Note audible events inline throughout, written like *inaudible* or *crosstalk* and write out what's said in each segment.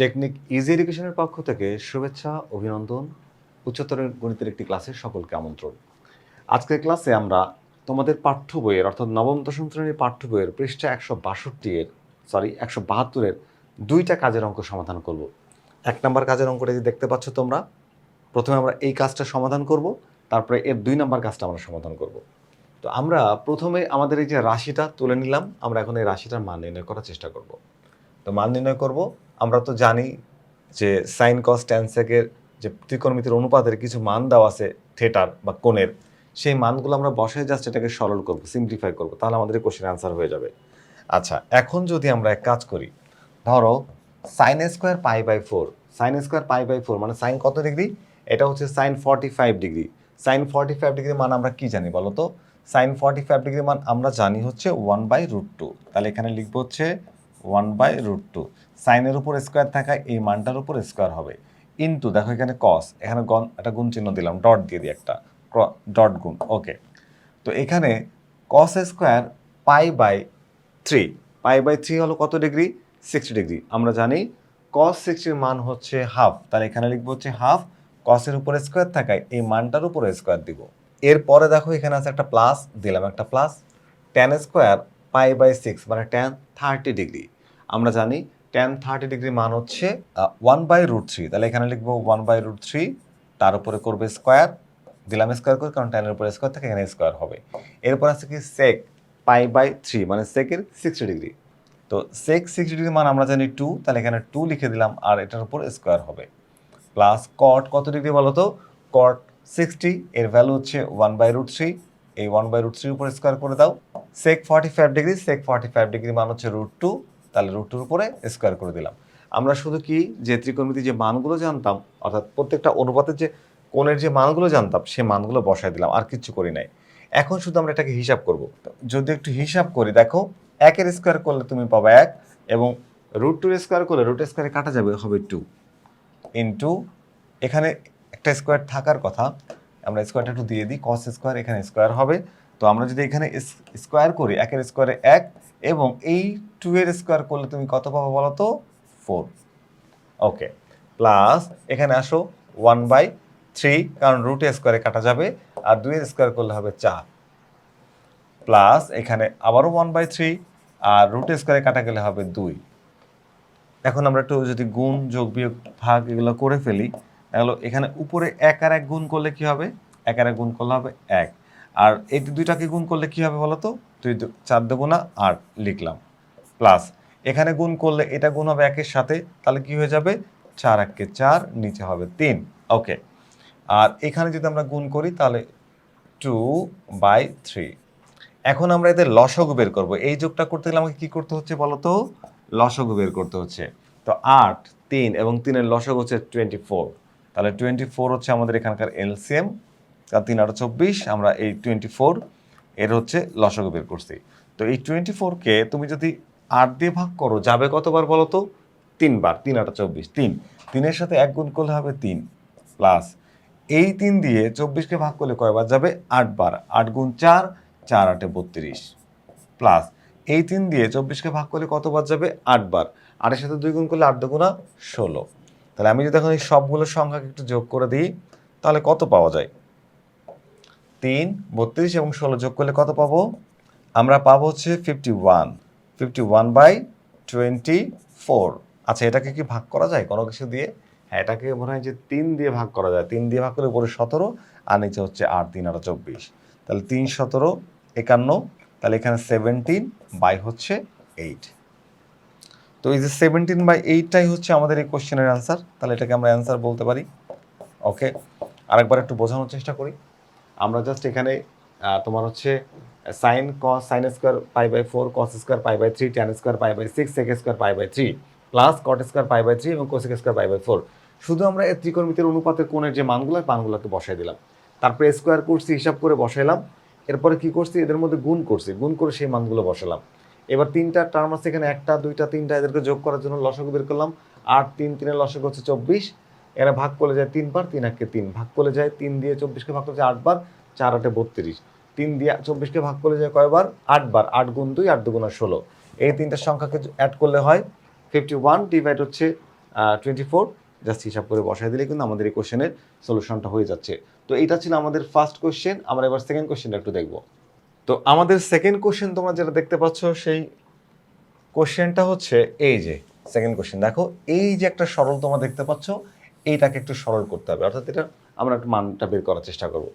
Technique easy এডুকেশনের পক্ষ থেকে শুভেচ্ছা, অভিনন্দন। উচ্চতর গণিতের একটি ক্লাসে সকলকে আমন্ত্রণ। আজকের ক্লাসে আমরা তোমাদের পাঠ্য বইয়ের, অর্থাৎ নবম, দশম শ্রেণির পাঠ্য বইয়ের পৃষ্ঠা একশো বাষট্টি এর সরি একশো বাহাত্তরের দুইটা কাজের অঙ্ক সমাধান করব। এক নম্বর কাজের অঙ্কটা যে দেখতে পাচ্ছ তোমরা, প্রথমে আমরা এই কাজটা সমাধান করব, তারপরে এর দুই নম্বর কাজটা আমরা সমাধান করব। তো আমরা প্রথমে আমাদের এই যে রাশিটা তুলে নিলাম, আমরা এখন এই রাশিটার মান নির্ণয় করার চেষ্টা করব। তো মান নির্ণয় করব আমরা তো জানি যে সাইন, কস ট্যানসেকের যে ত্রিকোণমিতির অনুপাতের কিছু মান দেওয়া আছে থিয়েটার বা কোণের, সেই মানগুলো আমরা বসে জাস্ট এটাকে সরল করব সিম্পলিফাই করব, তাহলে আমাদের কোশ্চেন অ্যান্সার হয়ে যাবে। আচ্ছা এখন যদি আমরা এক কাজ করি, ধরো sine square pi by four sine square pi by four মানে সাইন কত ডিগ্রি? এটা হচ্ছে sine forty five degree. Sine forty five degree মান আমরা কি জানি বলো তো সাইন ফর্টি ফাইভ ডিগ্রি মান আমরা জানি হচ্ছে ওয়ান বাই রুট টু তাহলে এখানে লিখব হচ্ছে ওয়ান বাই রুট টু। সাইনের উপর স্কোয়ার থাকায় এই মানটার উপর স্কোয়ার হবে। ইন্টু দেখো এখানে কস এখানে গন একটা গুণ চিহ্ন দিলাম, ডট দিয়ে দিই একটা ডট গুণ ওকে তো এখানে cos square pi by three, pi by three হলো কত ডিগ্রি? Sixty degree. আমরা জানি কস সিক্সটির মান হচ্ছে হাফ তাহলে এখানে লিখব হচ্ছে হাফ কসের উপরে স্কোয়ার থাকায় এই মানটার উপরে স্কোয়ার দিব। এরপরে দেখো এখানে আছে একটা প্লাস দিলাম একটা plus tan square pi by six মানে টেন থার্টি ডিগ্রি আমরা জানি টেন থার্টি ডিগ্রি মান হচ্ছে ওয়ান বাই রুট থ্রি তাহলে এখানে লিখব ওয়ান বাই রুট থ্রি তার উপরে করবে স্কোয়ার দিলাম স্কোয়ার করে, কারণ টেনের উপরে স্কোয়ার থাকে, এখানে স্কোয়ার হবে। এরপর আছে কি সেক পাই বাই থ্রি মানে সেকের সিক্সটি ডিগ্রি তো সেক সিক্সটি ডিগ্রি মান আমরা জানি টু তাহলে এখানে টু লিখে দিলাম, আর এটার উপর স্কোয়ার হবে। প্লাস কট কত ডিগ্রি বলো তো কট সিক্সটি এর ভ্যালু হচ্ছে ওয়ান বাই রুট থ্রি এই ওয়ান বাই রুট থ্রির উপরে স্কোয়ার করে দাও। Sec forty five degree sec forty five degree মান হচ্ছে রুট টু তাহলে রুট টুর উপরে স্কোয়ার করে দিলাম। আমরা শুধু কি যে ত্রিকোণমিতি যে মানগুলো জানতাম, অর্থাৎ প্রত্যেকটা অনুপাতের যে কোণের যে মানগুলো জানতাম, সে মানগুলো বসায় দিলাম, আর কিচ্ছু করি নাই। এখন শুধু আমরা এটাকে হিসাব করব। যদি একটু হিসাব করি, দেখো, একের স্কোয়ার করলে তুমি পাবে এক, এবং রুট টুর স্কোয়ার করলে রুট স্কোয়ারে কাটা যাবে, হবে টু ইন্টু এখানে একটা স্কোয়ার থাকার কথা আমরা স্কোয়ারটা একটু দিয়ে দিই কস স্কোয়ার এখানে স্কোয়ার হবে। তো আমরা যদি এখানে স্কোয়ার করি, একের স্কোয়ারে এক এবং এই টু এর স্কোয়ার করলে তুমি কত পাবো বলো তো? ফোর ওকে প্লাস এখানে আসো ওয়ান বাই থ্রি কারণ রুট স্কোয়ারে কাটা যাবে, আর দুইয়ের স্কোয়ার করলে হবে চার। প্লাস এখানে আবারও ওয়ান বাই থ্রি আর রুট স্কোয়ারে কাটা গেলে হবে দুই। এখন আমরা একটু যদি গুণ যোগ বিয়োগ ভাগ এগুলো করে ফেলি তাহলে এখানে উপরে এক আর এক গুণ করলে কি হবে? এক আর এক গুণ করলে হবে এক। আর এই দুইটাকে গুণ করলে কি হবে বলো তো দুই চার দুগুণা আট লিখলাম। প্লাস এখানে গুণ করলে এটা গুণ হবে একের সাথে, তাহলে কি হয়ে যাবে? চার এককে চার, নিচে হবে তিন। ওকে। আর এখানে যদি আমরা গুণ করি, তাহলে টু বাই থ্রি। এখন আমরা এদের লসগু বের করব। এই যোগটা করতে গেলে আমাকে কি করতে হচ্ছে বলো তো লসগু বের করতে হচ্ছে। তো আট, তিন এবং তিনের লসগু হচ্ছে টোয়েন্টি ফোর তাহলে টোয়েন্টি ফোর হচ্ছে আমাদের এখানকার এলসিএম তার তিন আরও চব্বিশ, আমরা এই টোয়েন্টি ফোর এর হচ্ছে লসগু বের করছি। তো এই টোয়েন্টি ফোরকে তুমি যদি আট দিয়ে ভাগ করো, যাবে কতবার বলো তো? তিনবার, তিন আটা চব্বিশ, তিন। তিনের সাথে এক গুণ করলে হবে তিন প্লাস এই তিন দিয়ে চব্বিশকে ভাগ করলে কয়বার যাবে? আটবার। আট গুণ চার চার আটে বত্রিশ প্লাস এই তিন দিয়ে চব্বিশকে ভাগ করলে কতবার যাবে? আটবার। আটের সাথে দুই গুণ করলে আট দুগুণা ষোলো। তাহলে আমি যদি এখন এই সবগুলো সংখ্যাকে একটু যোগ করে দিই, তাহলে কত পাওয়া যায়? তিন, বত্রিশ এবং ষোলো যোগ করলে কত পাবো? আমরা পাবো হচ্ছে fifty one fifty one by twenty four আচ্ছা এটাকে কি ভাগ করা যায় কোনো কিছু দিয়ে? হ্যাঁ এটাকে মনে হয় যে তিন দিয়ে ভাগ করা যায়। তিন দিয়ে ভাগ করলে উপরে সতেরো, আর নিচে হচ্ছে আট, তিন আরও চব্বিশ। তাহলে তিন, সতেরো, একান্ন, তাহলে এখানে সেভেন্টিন বাই হচ্ছে এইট তো এই যে সেভেন্টিন বাই এইটটাই হচ্ছে আমাদের এই কোশ্চেনের অ্যান্সার তাহলে এটাকে আমরা অ্যান্সার বলতে পারি। ওকে আরেকবার একটু বোঝানোর চেষ্টা করি। আমরা জাস্ট এখানে তোমার হচ্ছে sine cos sine square pi by four cos square pi by three tan square pi by six sec square pi by three plus cot square pi by three এবং cosec square pi by four শুধু আমরা এই ত্রিকোণমিতির অনুপাতের কোণের যে মানগুলো, মানগুলোকে বসাই দিলাম। তারপরে স্কোয়ার করছি হিসাব করে বসাইলাম। এরপরে কি করছি? এদের মধ্যে গুণ করছি। গুণ করে সেই মানগুলো বসালাম। এবার তিনটা টার্ম আছে এখানে, একটা, দুইটা, তিনটা, এদেরকে যোগ করার জন্য লসগু বের করলাম। আট, তিন, তিনের লসগু হচ্ছে চব্বিশ। এরা ভাগ করে যায় তিনবার, তিন একে তিন। ভাগ করে যায় তিন দিয়ে চব্বিশকে ভাগ করে যায় আটবার, চার, আটে বত্রিশ। তিন দিয়ে চব্বিশকে ভাগ করে যায় কয়বার? আটবার। আট গুণ দুই, আট দুগুণা ষোলো। এই তিনটা সংখ্যাকে অ্যাড করলে হয় ফিফটি ওয়ান ডিভাইড হচ্ছে টোয়েন্টি ফোর জাস্ট হিসাব করে বসাই দিলে কিন্তু আমাদের এই কোশ্চেনের সলিউশনটা হয়ে যাচ্ছে। তো এটা ছিল আমাদের ফার্স্ট কোশ্চেন আমরা এবার সেকেন্ড কোশ্চেনটা একটু দেখব। তো আমাদের সেকেন্ড কোশ্চেন তোমরা যেটা দেখতে পাচ্ছ, সেই কোশ্চেনটা হচ্ছে এই যে সেকেন্ড কোশ্চেন দেখো, এই যে একটা সরল তোমরা দেখতে পাচ্ছ, এইটাকে একটু সরল করতে হবে, অর্থাৎ এটা আমরা একটু মানটা বের করার চেষ্টা করব।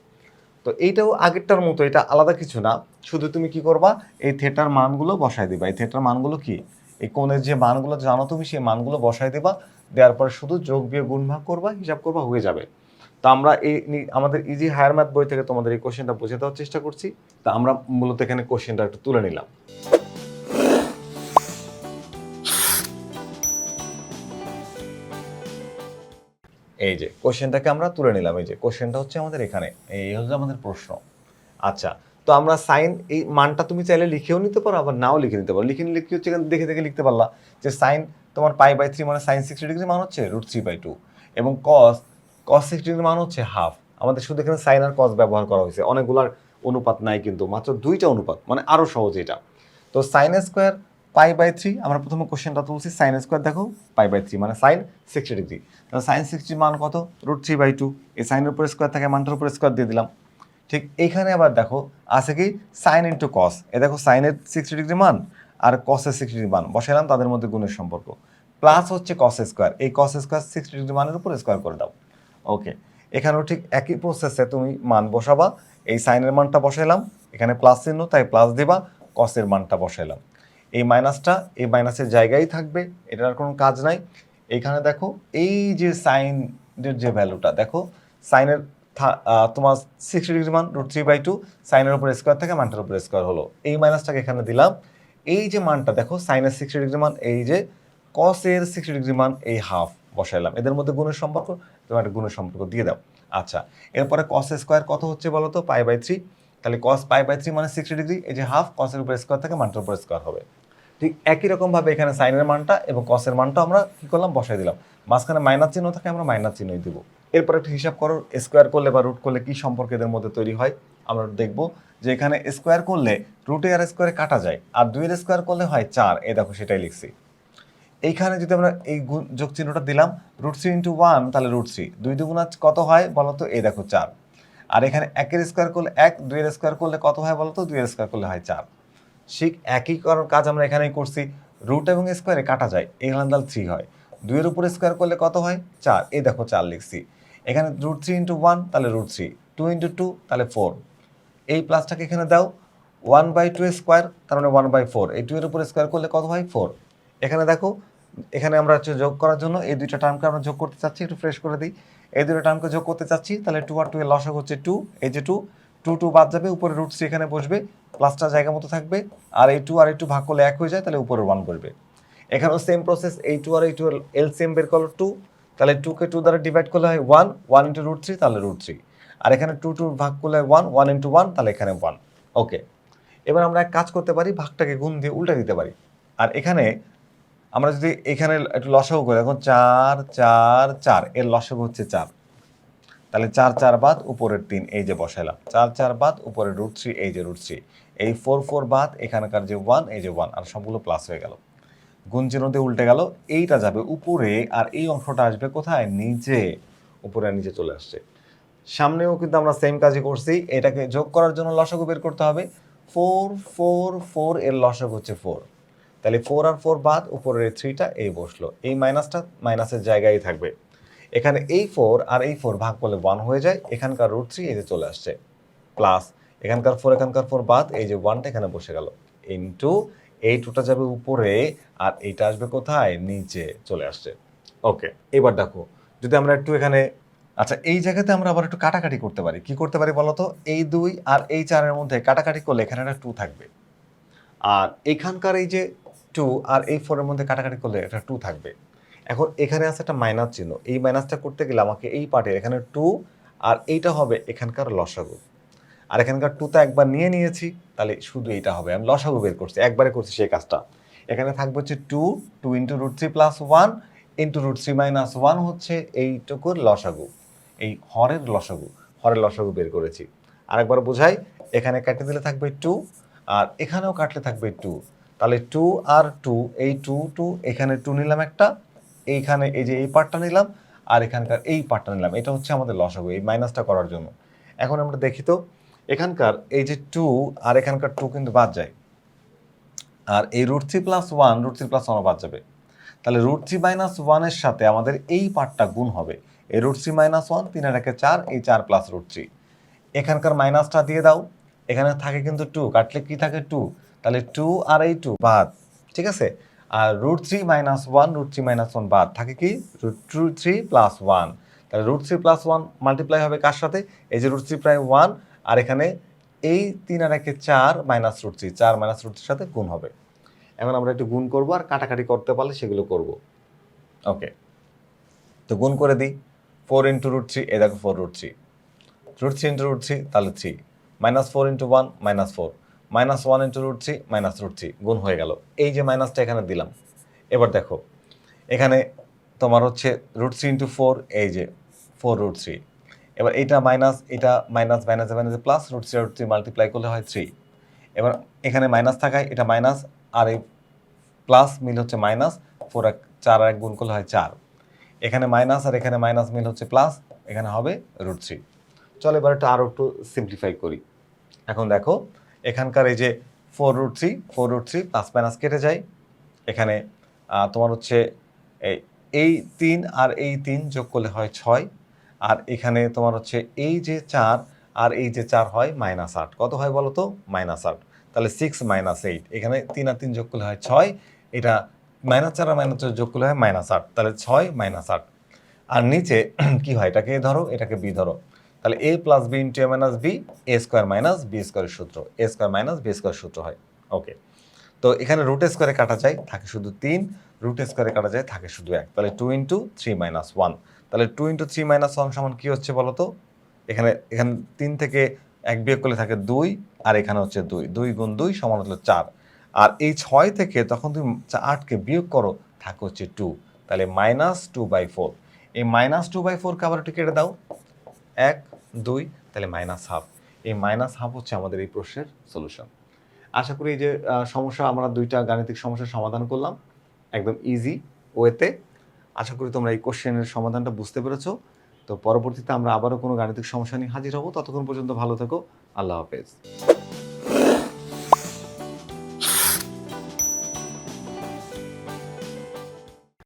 তো এইটাও আগেরটার মতো, এটা আলাদা কিছু না, শুধু তুমি কি করবা, এই থেটার মানগুলো বসায় দিবা। এই থেটার মানগুলো কি? এই কোণের যে মানগুলো, জানো তুমি, সেই মানগুলো বসায় দিবা, দেওয়ার পর শুধু যোগ বিয়োগ গুণ ভাগ করবা, হিসাব করবা, হয়ে যাবে। তো আমরা এই আমাদের ইজি হায়ার ম্যাথ বই থেকে তোমাদের এই কোশ্চেনটা বুঝে দেওয়ার চেষ্টা করছি। তা আমরা মূলত এখানে কোশ্চেনটা একটু তুলে নিলাম। এই যে কোশ্চেনটাকে আমরা তুলে নিলাম। এই যে কোশ্চেনটা হচ্ছে আমাদের এখানে। এই হচ্ছে আমাদের প্রশ্ন। আচ্ছা তো আমরা সাইন এই মানটা তুমি চাইলে লিখেও নিতে পারো, আবার নাও লিখে নিতে পারো। লিখে নিলে কি হচ্ছে এখানে দেখে দেখে লিখতে পারলা যে সাইন তোমার পাই বাই থ্রি মানে সাইন সিক্সটি ডিগ্রি মান হচ্ছে রুট থ্রি বাই টু। এবং কস কস সিক্সটি ডিগ্রি মান হচ্ছে হাফ আমাদের শুধু এখানে সাইন আর কস ব্যবহার করা হয়েছে। অনেকগুলার অনুপাত নাই কিন্তু, মাত্র দুইটা অনুপাত মানে আরও সহজ এটা। তো sine square pi by three আমরা প্রথমে কোশ্চেনটা তুলছি সাইন স্কোয়ার দেখো পাই বাই থ্রি মানে সাইন সিক্সটি ডিগ্রি তাহলে সাইন সিক্সটি মান কত? রুট থ্রি বাই টু এই সাইনের উপর স্কোয়ার থাকে মানটার উপর স্কোয়ার দিয়ে দিলাম। ঠিক এইখানে আবার দেখো, আছে কি? সাইন ইন্টু কস এ দেখো সাইনের সিক্সটি ডিগ্রি মান আর কসের সিক্সটি ডিগ্রি মান। বসাইলাম, তাদের মধ্যে গুণের সম্পর্ক। প্লাস হচ্ছে কস স্কোয়ার এই কস স্কোয়ার সিক্সটি ডিগ্রি মানের উপর স্কোয়ার করে দাও। ওকে এখানেও ঠিক একই প্রসেসে তুমি মান বসাবা। এই সাইনের মানটা বসাইলাম। এখানে প্লাস চিহ্ন, তাই প্লাস দিবা। কসের মানটা বসাইলাম। এই মাইনাসটা এই মাইনাসের জায়গায় থাকবে। এটার কোনো কাজ নাই। এখানে দেখো, এই যে সাইনের যে ভ্যালুটা দেখো সাইনের তোমার সিক্সটি ডিগ্রি মান রুট থ্রি বাই টু সাইনের উপর স্কোয়ার থাকে মানটার উপর স্কোয়ার হলো। এই মাইনাসটাকে এখানে দিলাম। এই যে মানটা, দেখো সাইনের সিক্সটি ডিগ্রি মান, এই যে কসের সিক্সটি ডিগ্রি মান, এই হাফ বসাইলাম। এদের মধ্যে গুণের সম্পর্ক তোমার একটা গুণের সম্পর্ক দিয়ে দাও। আচ্ছা এরপরে কস স্কোয়ার কত হচ্ছে বলো তো? পাই বাই থ্রি তাহলে কস পাই বাই থ্রি মানে সিক্সটি ডিগ্রি এই যে হাফ কসের উপর স্কোয়ার থাকে, মানটার উপর স্কোয়ার হবে। ঠিক একই রকমভাবে এখানে সাইনের মানটা এবং কসের মানটা আমরা কী করলাম? বসাই দিলাম। মাঝখানে মাইনাস চিহ্ন থাকে, আমরা মাইনাস চিহ্নই দেবো। এরপর একটু হিসাব করো স্কোয়ার করলে বা রুট করলে কী সম্পর্ক এদের মধ্যে তৈরি হয়? আমরা দেখব যে এখানে স্কোয়ার করলে রুটে আর স্কোয়ারে কাটা যায়, আর দুইয়ের স্কোয়ার করলে হয় চার। এ দেখো সেটাই লিখছি। এইখানে যদি আমরা এই যোগ চিহ্নটা দিলাম রুট থ্রি ইন্টু ওয়ান তাহলে রুট থ্রি দুই দুগুণা কত হয় বলো তো? এই দেখো চার। আর এখানে একের স্কোয়ার করলে এক, দুইয়ের স্কোয়ার করলে কত হয় বলো তো? দুইয়ের স্কোয়ার করলে হয় চার। ঠিক একই কাজ আমরা এখানেই করছি। রুট এবং স্কোয়ারে কাটা যায় এখানে তাহলে থ্রি হয়। দুইয়ের উপরে স্কোয়ার করলে কত হয়? চার। এই দেখো চার লিখছি। এখানে রুট থ্রি ইন্টু ওয়ান তাহলে root three two into two তাহলে ফোর এই প্লাসটাকে এখানে দাও। ওয়ান বাই টু স্কোয়ার তার মানে ওয়ান বাই ফোর এই টু এর উপরে স্কোয়ার করলে কত হয়? ফোর এখানে দেখো এখানে আমরা হচ্ছে যোগ করার জন্য এই দুইটা টার্মকে আমরা যোগ করতে চাচ্ছি, একটু ফ্রেশ করে দিই। এই দুটো টার্মকে যোগ করতে চাচ্ছি, তাহলে টু আর টু এর লসক হচ্ছে টু এই যে টু টু টু বাদ যাবে, উপরে রুট থ্রি এখানে বসবে প্লাসটা জায়গা মতো থাকবে, আর এই টু আর এই টু ভাগ করলে এক হয়ে যায়, তাহলে উপরে ওয়ান বসবে এখানেও সেম প্রসেস এই টু আর এই টু এল সেম বের করল টু তাহলে টুকে টু দ্বারা ডিভাইড করলে হয় one one into root three তাহলে রুট থ্রি আর এখানে টু টু ভাগ করলে হয় ওয়ান ওয়ান ইন্টু ওয়ান তাহলে এখানে ওয়ান ওকে এবার আমরা এক কাজ করতে পারি, ভাগটাকে গুণ দিয়ে উল্টে দিতে পারি। আর এখানে আমরা যদি এখানে একটু লসাগু করি এখন চার চার চার, এর লসাগু হচ্ছে চার। তাহলে চার চার বাদ উপরের তিন, এই যে বসাইলাম। চার চার বাদ উপরে রুট থ্রি এই যে রুট থ্রি এই ফোর ফোর বাদ এখানকার যে ওয়ান এই যে ওয়ান আর সবগুলো প্লাস হয়ে গেল। গুণ চিহ্নতে উল্টে গেল, এইটা যাবে উপরে, আর এই অংশটা আসবে কোথায়? নিচে, উপরে নিচে চলে আসছে। সামনেও কিন্তু আমরা সেম কাজই করছি, এটাকে যোগ করার জন্য লসাগু বের করতে হবে। ফোর ফোর ফোর এর লসাগু হচ্ছে ফোর তাহলে ফোর আর ফোর বাদ, উপরের থ্রিটা এই বসল। এই মাইনাসটা মাইনাসের জায়গায় থাকবে। এখানে এই ফোর আর এই ফোর ভাগ করলে ওয়ান হয়ে যায়। এখানকার রুট থ্রি এই যে চলে আসছে। প্লাস এখানকার ফোর এখানকার ফোর বাদ, এই যে ওয়ানটা এখানে বসে গেল। ইন্টু এই টুটা যাবে উপরে আর এইটা আসবে কোথায়? নিচে চলে আসছে। ওকে এবার দেখো, যদি আমরা একটু এখানে আচ্ছা এই জায়গাতে আমরা আবার একটু কাটাকাটি করতে পারি। কি করতে পারি বলো তো এই দুই আর এই চারের মধ্যে কাটাকাটি করলে এখানে একটা টু থাকবে। আর এখানকার এই যে টু আর এই ফোরের মধ্যে কাটাকাটি করলে একটা টু থাকবে। এখন এখানে আছে একটা মাইনাস চিহ্ন। এই মাইনাসটা করতে গেলে আমাকে এই পার্টের এখানে টু আর এইটা হবে এখানকার লসাগু। আর এখানকার টুটা একবার নিয়ে নিয়েছি, তাহলে শুধু এইটা হবে। আমি লসাগু বের করছি, একবারে করছি সেই কাজটা। এখানে থাকবে হচ্ছে two two into root three plus one into root three minus one হচ্ছে এইটুকুর লসাগু। এই হরের লসাগু হরের লসাগু বের করেছি। আরেকবার বোঝাই, এখানে কেটে দিলে থাকবে টু আর এখানেও কাটলে থাকবে টু তাহলে টু আর টু এই টু টু এখানে টু নিলাম একটা, এইখানে এই যে এই পার্টটা নিলাম, আর এখানকার এই পার্টটা নিলাম। এটা হচ্ছে আমাদের লসাগু, এই মাইনাসটা করার জন্য। এখন আমরা দেখি তো, এখানকার এই যে টু আর এখানকার টু কিন্তু বাদ যায়। আর এই root three plus one root three plus one বাদ যাবে। তাহলে রুট থ্রি মাইনাস ওয়ানের সাথে আমাদের এই পার্টটা গুণ হবে। এই রুট থ্রি মাইনাস ওয়ান তিন একে চার, এই চার প্লাস রুট থ্রি এখানকার মাইনাসটা দিয়ে দাও। এখানে থাকে কিন্তু টু কাটলে কি থাকে টু তাহলে টু আর এই টু বাদ, ঠিক আছে? আর root three minus one root three minus one বাদ, থাকে কি? Root two three plus one তাহলে root three plus one multiply হবে কার সাথে? এই যে রুট থ্রি প্রায় ওয়ান আর এখানে এই তিন আর একে চার মাইনাস রুট থ্রি চার মাইনাস রুট থ্রির সাথে গুণ হবে। এখন আমরা একটু গুণ করব আর কাটাকাটি করতে পারলে সেগুলো করব। ওকে তো গুণ করে দিই। ফোর ইন্টু রুট থ্রি এ দেখো four root three root three into root three তাহলে three minus four into one, minus four. Minus one into root three, minus root three. গুণ হয়ে গেল। এই যে মাইনাসটা এখানে দিলাম। এবার দেখো, এখানে তোমার হচ্ছে রুট থ্রি ইন্টু ফোর, এই যে ফোর রুট থ্রি। এবার এইটা মাইনাস এটা minus minus minus plus root three root three multiply করলে হয় থ্রি। এবার এখানে মাইনাস থাকায় এটা মাইনাস, আর এই প্লাস মিল হচ্ছে মাইনাস, ফোর এক, চার আর এক গুণ করলে হয় চার। এখানে মাইনাস আর এখানে মাইনাস মিল হচ্ছে প্লাস, এখানে হবে রুট থ্রি। চলো এবার একটু আরও একটু সিম্পলিফাই করি। এখন দেখো, এখানকার এই যে four root three four root three plus minus কেটে যায়। এখানে তোমার হচ্ছে এই তিন আর এই তিন যোগ করলে হয় ছয়। আর এখানে তোমার হচ্ছে এই যে চার আর এই যে চার হয় মাইনাস আট। কত হয় বলো তো? মাইনাস আট। তাহলে সিক্স মাইনাস এইট এখানে তিন আর তিন যোগ করলে হয় ছয়। এটা মাইনাস চার আর মাইনাস চার যোগ করলে হয় মাইনাস আট। তাহলে ছয় মাইনাস আট। আর নিচে *clears throat* কি হয়? এটাকে ধরো, এটাকে বি ধরো। তাহলে A plus B into A minus B A square minus B স্কোয়ারের সূত্র। A square minus B square সূত্র হয়। ওকে তো এখানে রুট স্কোয়ারে কাটা যায়, থাকে শুধু তিন। রুট স্কোয়ারে কাটা যায়, থাকে শুধু এক। তাহলে two into three minus one তাহলে two into three minus one সমান কী হচ্ছে বলো তো এখানে এখানে তিন থেকে এক বিয়োগ করলে থাকে দুই, আর এখানে হচ্ছে দুই। দুই গুণ দুই সমান হলো চার। আর এই ছয় থেকে তখন তুমি আটকে বিয়োগ করো, থাকে হচ্ছে টু তাহলে মাইনাস টু বাই ফোর এই মাইনাস টু বাই ফোরকে আবার একটু কেটে দাও। এক দুই, তাহলে মাইনাস হাফ এই মাইনাস হাফ হচ্ছে আমাদের এই প্রশ্নের সলিউশন আশা করি এই যে সমস্যা, আমরা দুইটা গাণিতিক সমস্যার সমাধান করলাম। একদম ইজি ওয়েতে আশা করি তোমরা এই কোশ্চেনের সমাধানটা বুঝতে পেরেছ। তো পরবর্তীতে আমরা আবারও কোনো গাণিতিক সমস্যা নিয়ে হাজির হব। ততক্ষণ পর্যন্ত ভালো থেকো। আল্লাহ হাফেজ।